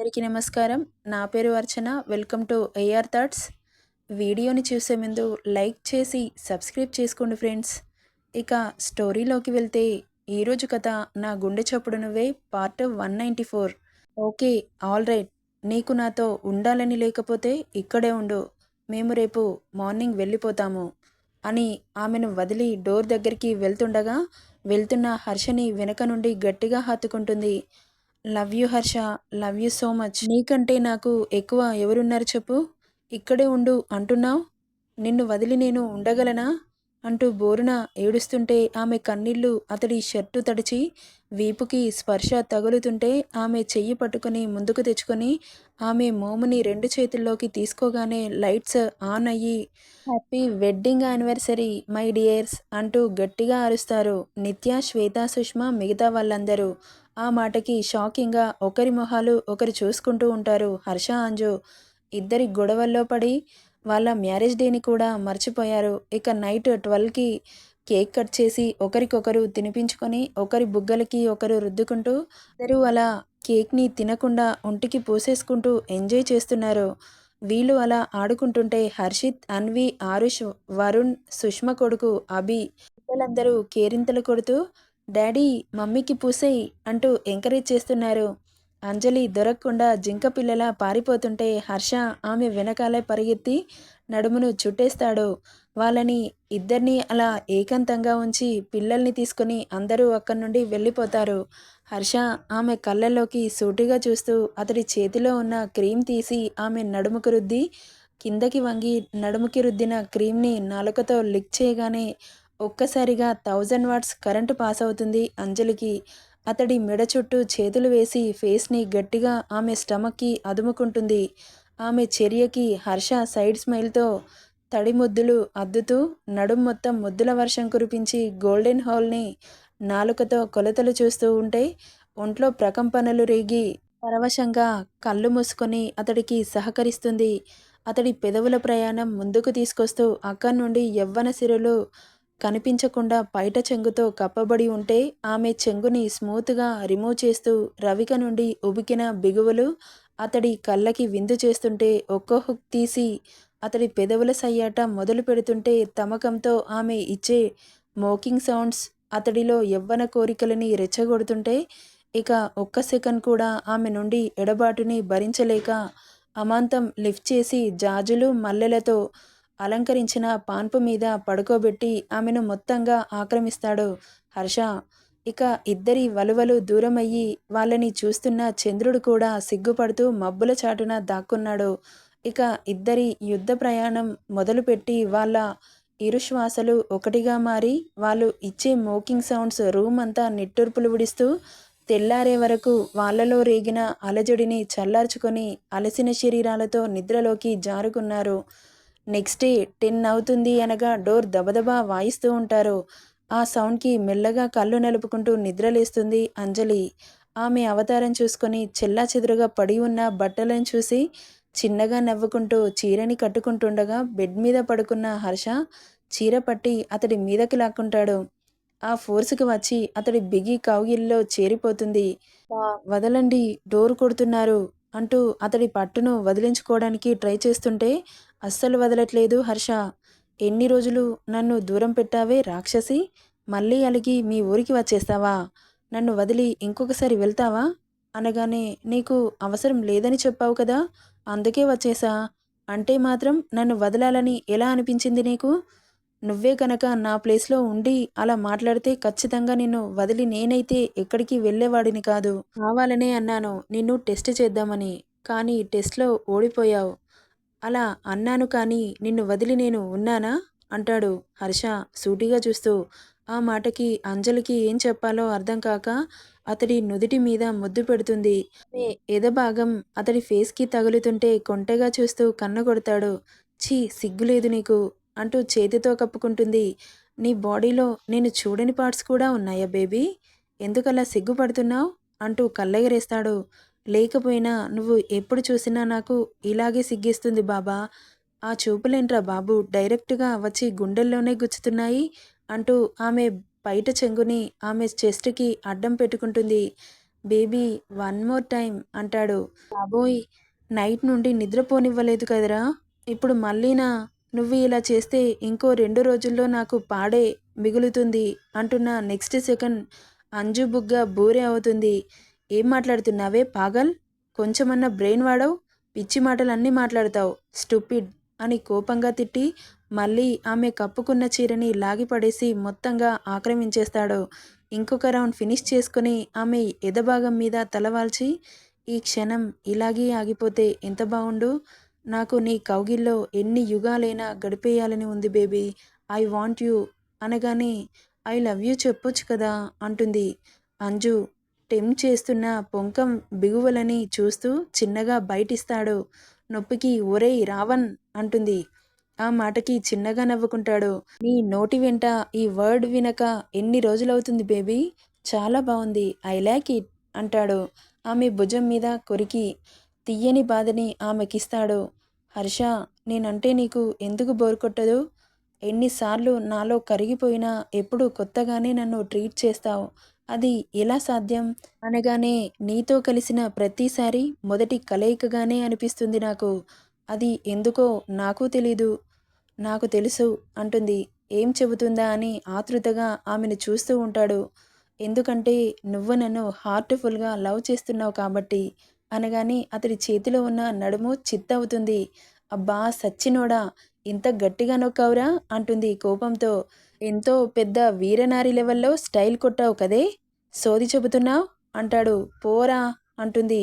అందరికీ నమస్కారం. నా పేరు Archana. Welcome to AR thoughts వీడియోని చూసే ముందు లైక్ చేసి సబ్స్క్రైబ్ చేసుకోండి ఫ్రెండ్స్. ఇక స్టోరీలోకి వెళ్తే ఈరోజు కథ నా గుండె చప్పుడు నువ్వే part one ninety four. Okay all right. నీకు నాతో ఉండాలని లేకపోతే ఇక్కడే ఉండు. మేము రేపు మార్నింగ్ వెళ్ళిపోతాము అని ఆమెను వదిలి డోర్ దగ్గరికి వెళ్తుండగా వెళ్తున్న హర్షని వెనక నుండి గట్టిగా హత్తుకుంటుంది. Love you Harsha love you so much. నీకంటే నాకు ఎక్కువ ఎవరున్నారు చెప్పు? ఇక్కడే ఉండు అంటున్నావు? నిన్ను వదిలి నేను ఉండగలనా? అంటూ బోరున ఏడుస్తుంటే ఆమె కన్నీళ్ళు అతడి షర్టు తడిచి వీపుకి స్పర్శ తగులుతుంటే ఆమె చెయ్యి పట్టుకొని ముందుకు తెచ్చుకొని ఆమె మోముని రెండు చేతుల్లోకి తీసుకోగానే లైట్స్ ఆన్ అయ్యి happy wedding anniversary my dears అంటూ గట్టిగా అరుస్తారు నిత్య శ్వేత సుష్మా మిగతా వాళ్ళందరూ. ఆ మాటకి షాకింగ్గా ఒకరి మొహాలు ఒకరు చూసుకుంటూ ఉంటారు హర్ష అంజు. ఇద్దరి గొడవల్లో పడి వాళ్ళ మ్యారేజ్ డేని కూడా మర్చిపోయారు. ఇక నైట్ ట్వెల్వ్కి కేక్ కట్ చేసి ఒకరికొకరు తినిపించుకొని ఒకరి బుగ్గలకి ఒకరు రుద్దుకుంటూ ఇద్దరు అలా కేక్ని తినకుండా ఒంటికి పూసేసుకుంటూ ఎంజాయ్ చేస్తున్నారు. వీళ్ళు అలా ఆడుకుంటుంటే హర్షిత్ అన్వి ఆరుష్ వరుణ్ సుష్మ కొడుకు అభి పిల్లలందరూ కేరింతలు కొడుతూ డాడీ మమ్మీకి పూసేయి అంటూ ఎంకరేజ్ చేస్తున్నారు. అంజలి దొరకకుండా జింక పిల్లలా పారిపోతుంటే హర్ష ఆమె వెనకాలే పరిగెత్తి నడుమును చుట్టేస్తాడు. వాళ్ళని ఇద్దరిని అలా ఏకాంతంగా ఉంచి పిల్లల్ని తీసుకొని అందరూ అక్కడి నుండి వెళ్ళిపోతారు. హర్ష ఆమె కళ్ళల్లోకి సూటిగా చూస్తూ అతడి చేతిలో ఉన్న క్రీమ్ తీసి ఆమె నడుముకు రుద్ది కిందకి వంగి నడుముకి రుద్దిన క్రీమ్ని నాలుకతో లిక్ చేయగానే ఒక్కసారిగా థౌజండ్ వాట్స్ కరెంటు పాస్ అవుతుంది అంజలికి. అతడి మెడ చుట్టూ చేతులు వేసి ఫేస్ని గట్టిగా ఆమె స్టమక్కి అదుముకుంటుంది. ఆమె చర్యకి హర్ష సైడ్ స్మైల్తో తడి ముద్దులు అద్దుతూ నడుం మొత్తం ముద్దుల వర్షం కురిపించి గోల్డెన్ హాల్ని నాలుకతో కొలతలు చూస్తూ ఉంటే ఒంట్లో ప్రకంపనలు రేగి పరవశంగా కళ్ళు మూసుకొని అతడికి సహకరిస్తుంది. అతడి పెదవుల ప్రయాణం ముందుకు తీసుకొస్తూ అక్కడి నుండి యవ్వన సిరులు కనిపించకుండా పైట చెంగుతో కప్పబడి ఉంటే ఆమె చెంగుని స్మూత్గా రిమూవ్ చేస్తూ రవిక నుండి ఉబికిన బిగువులు అతడి కళ్ళకి విందు చేస్తుంటే ఒక్కో హుక్ తీసి అతడి పెదవుల సయ్యాట మొదలు పెడుతుంటే తమకంతో ఆమె ఇచ్చే మోకింగ్ సౌండ్స్ అతడిలో యవ్వన కోరికలని రెచ్చగొడుతుంటే ఇక ఒక్క సెకండ్ కూడా ఆమె నుండి ఎడబాటుని భరించలేక అమాంతం లిఫ్ట్ చేసి జాజులు మల్లెలతో అలంకరించిన పాన్పు మీద పడుకోబెట్టి ఆమెను మొత్తంగా ఆక్రమిస్తాడు హర్ష. ఇక ఇద్దరి వలువలు దూరమయ్యి వాళ్ళని చూస్తున్న చంద్రుడు కూడా సిగ్గుపడుతూ మబ్బుల చాటున దాక్కున్నాడు. ఇక ఇద్దరి యుద్ధ ప్రయాణం మొదలుపెట్టి వాళ్ళ ఇరుశ్వాసలు ఒకటిగా మారి వాళ్ళు ఇచ్చే మోకింగ్ సౌండ్స్ రూమ్ అంతా నిట్టూర్పులు విడిస్తూ తెల్లారే వరకు వాళ్ళలో రేగిన అలజడిని చల్లార్చుకొని అలసిన శరీరాలతో నిద్రలోకి జారుకున్నారు. నెక్స్ట్ డే టెన్ అవుతుంది అనగా డోర్ దబదబా వాయిస్తూ ఉంటారు. ఆ సౌండ్కి మెల్లగా కళ్ళు నలుపుకుంటూ నిద్రలేస్తుంది అంజలి. ఆమె అవతారం చూసుకొని చెల్లా చెదురుగా పడి ఉన్న బట్టలను చూసి చిన్నగా నవ్వుకుంటూ చీరని కట్టుకుంటుండగా బెడ్ మీద పడుకున్న హర్ష చీర పట్టి అతడి మీదకి లాక్కుంటాడు. ఆ ఫోర్స్కి వచ్చి అతడి బిగి కౌగిల్లో చేరిపోతుంది. వదలండి డోర్ కొడుతున్నారు అంటూ అతడి పట్టును వదిలించుకోవడానికి ట్రై చేస్తుంటే అస్సలు వదలట్లేదు హర్ష. ఎన్ని రోజులు నన్ను దూరం పెట్టావే రాక్షసి? మళ్ళీ అలిగి మీ ఊరికి వచ్చేస్తావా? నన్ను వదిలి ఇంకొకసారి వెళ్తావా? అనగానే నీకు అవసరం లేదని చెప్పావు కదా అందుకే వచ్చేసా. అంటే మాత్రం నన్ను వదలాలని ఎలా అనిపించింది నీకు? నువ్వే కనుక నా ప్లేస్లో ఉండి అలా మాట్లాడితే ఖచ్చితంగా నిన్ను వదిలి నేనైతే ఎక్కడికి వెళ్ళేవాడిని కాదు. కావాలనే అన్నాను నిన్ను టెస్ట్ చేద్దామని. కానీ టెస్ట్లో ఓడిపోయావు. అలా అన్నాను కానీ నిన్ను వదిలి నేను ఉన్నానా? అంటాడు హర్ష సూటిగా చూస్తూ. ఆ మాటకి అంజలికి ఏం చెప్పాలో అర్థం కాక అతడి నుదుటి మీద ముద్దు పెడుతుంది. ఎదభాగం అతడి ఫేస్కి తగులుతుంటే కొంటెగా చూస్తూ కన్ను కొడతాడు ఛీ సిగ్గులేదు నీకు అంటూ చేతితో కప్పుకుంటుంది. నీ బాడీలో నేను చూడని పార్ట్స్ కూడా ఉన్నాయా బేబీ? ఎందుకలా సిగ్గుపడుతున్నావు? అంటూ కళ్ళెగరేస్తాడు. లేకపోయినా నువ్వు ఎప్పుడు చూసినా నాకు ఇలాగే సిగ్గిస్తుంది బాబా. ఆ చూపులేంట్రా బాబు డైరెక్ట్గా వచ్చి గుండెల్లోనే గుచ్చుతున్నాయి అంటూ ఆమె బయట చెంగుని ఆమె చెస్ట్కి అడ్డం పెట్టుకుంటుంది. బేబీ వన్ మోర్ టైం అంటాడు. బాబోయ్ నైట్ నుండి నిద్రపోనివ్వలేదు కదరా. ఇప్పుడు మళ్ళీనా? నువ్వు ఇలా చేస్తే ఇంకో రెండు రోజుల్లో నాకు పాడే మిగులుతుంది అంటున్న నెక్స్ట్ సెకండ్ అంజు బుగ్గ బూరే అవుతుంది. ఏం మాట్లాడుతున్నావే పాగల్? కొంచెమన్నా బ్రెయిన్ వాడవు పిచ్చి మాటలన్నీ మాట్లాడతావు. స్టూపిడ్! అని కోపంగా తిట్టి మళ్ళీ ఆమె కప్పుకున్న చీరని లాగిపడేసి మొత్తంగా ఆక్రమించేస్తాడు. ఇంకొక రౌండ్ ఫినిష్ చేసుకుని ఆమె ఎదభాగం మీద తలవాల్చి ఈ క్షణం ఇలాగే ఆగిపోతే ఎంత బాగుండు నాకు నీ కౌగిల్లో ఎన్ని యుగాలైనా గడిపేయాలని ఉంది బేబీ. ఐ వాంట్ యూ అనగానే ఐ లవ్ యూ చెప్పొచ్చు కదా అంటుంది. అంజు టెమ్ చేస్తున్న పొంకం బిగువలని చూస్తూ చిన్నగా బయటిస్తాడు. నొప్పికి ఒరేయ్ రావణ్ అంటుంది. ఆ మాటకి చిన్నగా నవ్వుకుంటాడు. నీ నోటి వెంట ఈ వర్డ్ వినక ఎన్ని రోజులవుతుంది బేబీ? చాలా బాగుంది ఐ లైక్ ఇట్ అంటాడు. ఆమె భుజం మీద కొరికి తీయని బాధని ఆమెకిస్తాడు. హర్ష నేనంటే నీకు ఎందుకు బోర్ కొట్టదు? ఎన్నిసార్లు నాలో కరిగిపోయినా ఎప్పుడు కొత్తగానే నన్ను ట్రీట్ చేస్తావు. అది ఎలా సాధ్యం? అనగానే నీతో కలిసిన ప్రతిసారి మొదటి కలయికగానే అనిపిస్తుంది నాకు. అది ఎందుకో నాకు తెలీదు. నాకు తెలుసు అంటుంది. ఏం చెబుతుందా అని ఆతృతగా ఆమెను చూస్తూ ఉంటాడు. ఎందుకంటే నువ్వు నన్ను హార్ట్ఫుల్గా లవ్ చేస్తున్నావు కాబట్టి. అనగానే అతడి చేతిలో ఉన్న నడుము చిత్తవుతుంది అబ్బా సచ్చినోడా! ఇంత గట్టిగా నొక్కావురా! అంటుంది కోపంతో. ఎంతో పెద్ద వీరనారి లెవెల్లో స్టైల్ కొట్టావు కదే? సోది చెబుతున్నావు? అంటాడు. పోరా అంటుంది.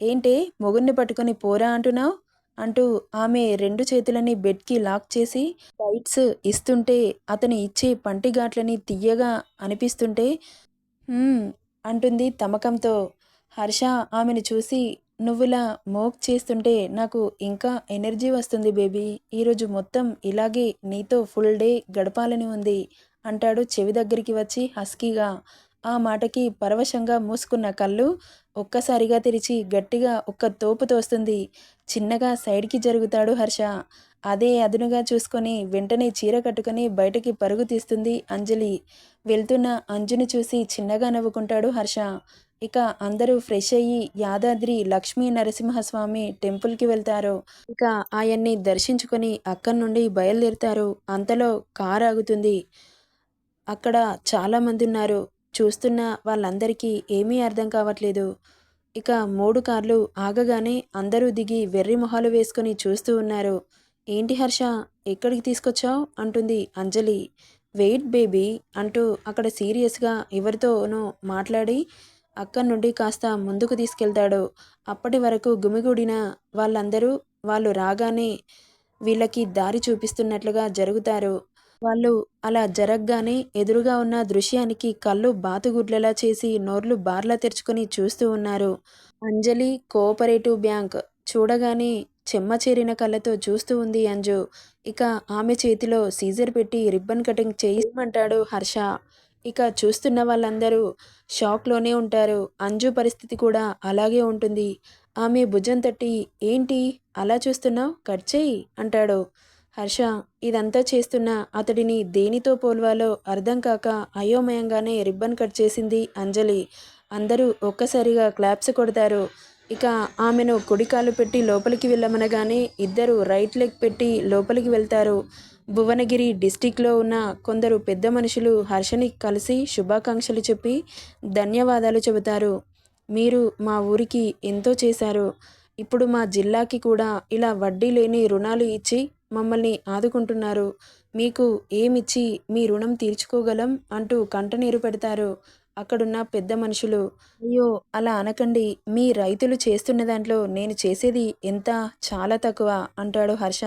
ఏంటే మొగుణ్ణి పట్టుకొని పోరా అంటున్నావు? అంటూ ఆమె రెండు చేతులని బెడ్కి లాక్ చేసి బైట్స్ ఇస్తుంటే అతను ఇచ్చే పంటిగాట్లని తీయగా అనిపిస్తుంటే అంటుంది తమకంతో. హర్ష ఆమెను చూసి నువ్వులా మోక్ చేస్తుంటే నాకు ఇంకా ఎనర్జీ వస్తుంది బేబీ. ఈరోజు మొత్తం ఇలాగే నీతో ఫుల్ డే గడపాలని ఉంది అంటాడు చెవి దగ్గరికి వచ్చి హస్కీగా. ఆ మాటకి పరవశంగా మూసుకున్న కళ్ళు ఒక్కసారిగా తెరిచి గట్టిగా ఒక్క తోపు తోస్తుంది. చిన్నగా సైడ్కి జరుగుతాడు హర్ష. అదే అదునుగా చూసుకొని వెంటనే చీర కట్టుకొని బయటకి పరుగు తీస్తుంది అంజలి. వెళ్తున్న అంజుని చూసి చిన్నగా నవ్వుకుంటాడు హర్ష. ఇక అందరూ ఫ్రెష్ అయ్యి యాదాద్రి లక్ష్మీ నరసింహస్వామి టెంపుల్కి వెళ్తారు. ఇక ఆయన్ని దర్శించుకొని అక్కడి నుండి బయలుదేరుతారు. అంతలో కారు ఆగుతుంది. అక్కడ చాలామంది ఉన్నారు. చూస్తున్న వాళ్ళందరికీ ఏమీ అర్థం కావట్లేదు. ఇక మూడు కార్లు ఆగగానే అందరూ దిగి వెర్రి మొహాలు వేసుకొని చూస్తూ ఉన్నారు. ఏంటి హర్ష ఎక్కడికి తీసుకొచ్చావు? అంటుంది అంజలి. వెయిట్ బేబీ అంటూ అక్కడ సీరియస్గా ఎవరితోనో మాట్లాడి అక్కడి నుండి కాస్త ముందుకు తీసుకెళ్తాడు. అప్పటి వరకు గుమిగూడిన వాళ్ళందరూ వాళ్ళు రాగానే వీళ్ళకి దారి చూపిస్తున్నట్లుగా జరుగుతారు. వాళ్ళు అలా జరగగానే ఎదురుగా ఉన్న దృశ్యానికి కళ్ళు బాతుగుడ్లలా చేసి నోర్లు బార్లా తెరుచుకొని చూస్తూ ఉన్నారు. అంజలి కోఆపరేటివ్ బ్యాంక్ చూడగానే చెమ్మ చేరిన కళ్ళతో చూస్తూ ఉంది అంజు. ఇక ఆమె చేతిలో సీజర్ పెట్టి రిబ్బన్ కటింగ్ చేయమంటాడు హర్ష. ఇక చూస్తున్న వాళ్ళందరూ షాక్లోనే ఉంటారు. అంజు పరిస్థితి కూడా అలాగే ఉంటుంది. ఆమె భుజం తట్టి ఏంటి? అలా చూస్తున్నావు? కట్ చేయి అంటాడు. హర్ష ఇదంతా చేస్తున్న అతడిని దేనితో పోల్వాలో అర్థం కాక అయోమయంగానే రిబ్బన్ కట్ చేసింది అంజలి. అందరూ ఒక్కసారిగా క్లాప్స్ కొడతారు. ఇక ఆమెను కుడికాలు పెట్టి లోపలికి వెళ్ళమనగానే ఇద్దరు రైట్ లెగ్ పెట్టి లోపలికి వెళ్తారు. భువనగిరి డిస్టిక్లో ఉన్న కొందరు పెద్ద మనుషులు హర్షని కలిసి శుభాకాంక్షలు చెప్పి ధన్యవాదాలు చెబుతారు. మీరు మా ఊరికి ఎంతో చేశారు. ఇప్పుడు మా జిల్లాకి కూడా ఇలా వడ్డీ లేని రుణాలు ఇచ్చి మమ్మల్ని ఆదుకుంటున్నారు. మీకు ఏమిచ్చి మీ రుణం తీర్చుకోగలం అంటూ కంటనీరు పెడతారు అక్కడున్న పెద్ద మనుషులు. అయ్యో అలా అనకండి. మీ రైతులు చేస్తున్న దాంట్లో నేను చేసేది ఎంత? చాలా తక్కువ అంటాడు హర్ష.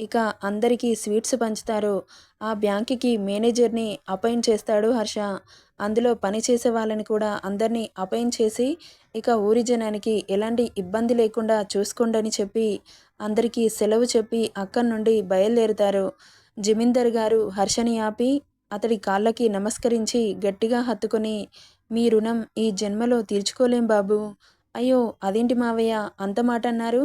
ఇక అందరికీ స్వీట్స్ పంచుతారు. ఆ బ్యాంకుకి మేనేజర్ని అపాయింట్ చేస్తాడు హర్ష. అందులో పనిచేసే వాళ్ళని కూడా అందరినీ అపాయింట్ చేసి ఇక ఊరి జనానికి ఎలాంటి ఇబ్బంది లేకుండా చూసుకోండి చెప్పి అందరికీ సెలవు చెప్పి అక్కడి నుండి బయలుదేరుతారు. జమీందర్ గారు హర్షని ఆపి అతడి కాళ్ళకి నమస్కరించి గట్టిగా హత్తుకొని మీ రుణం ఈ జన్మలో తీర్చుకోలేం బాబు. అయ్యో అదేంటి మావయ్య అంత మాట అన్నారు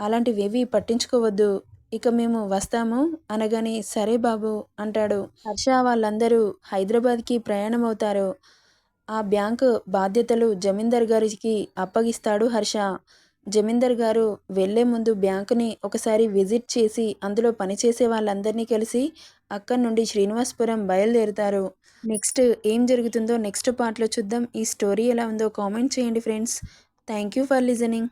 అలాంటివేవీ పట్టించుకోవద్దు. ఇక మేము వస్తాము అనగానే సరే బాబు అంటాడు. హర్ష వాళ్ళందరూ హైదరాబాద్కి ప్రయాణం అవుతారు ఆ బ్యాంకు బాధ్యతలు జమీందార్ గారికి అప్పగిస్తాడు హర్ష. జమీందార్ గారు వెళ్ళే ముందు బ్యాంకుని ఒకసారి విజిట్ చేసి అందులో పనిచేసే వాళ్ళందరినీ కలిసి అక్కడి నుండి శ్రీనివాసపురం బయలుదేరుతారు. నెక్స్ట్ ఏం జరుగుతుందో నెక్స్ట్ పార్ట్లో చూద్దాం. ఈ స్టోరీ ఎలా ఉందో కామెంట్ చేయండి friends. Thank you for listening.